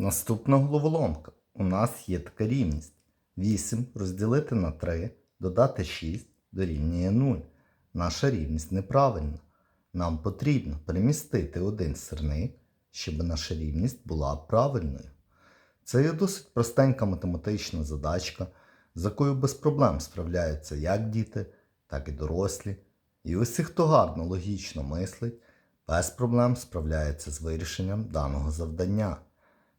Наступна головоломка. У нас є така рівність. 8 розділити на 3, додати 6 дорівнює 0. Наша рівність неправильна. Нам потрібно перемістити один сирник, щоб наша рівність була правильною. Це є досить простенька математична задачка, з якою без проблем справляються як діти, так і дорослі. І усі, хто гарно логічно мислить, без проблем справляється з вирішенням даного завдання.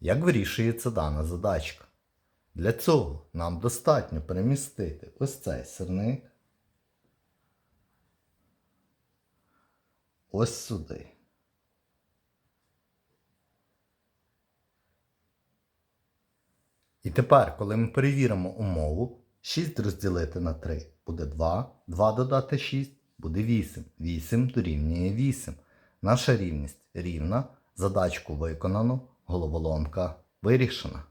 Як вирішується дана задачка? Для цього нам достатньо перемістити ось цей сирник ось сюди. І тепер, коли ми перевіримо умову, 6 розділити на 3 буде 2, 2 додати 6 буде 8. 8 дорівнює 8. Наша рівність рівна, задачку виконано, головоломка вирішена.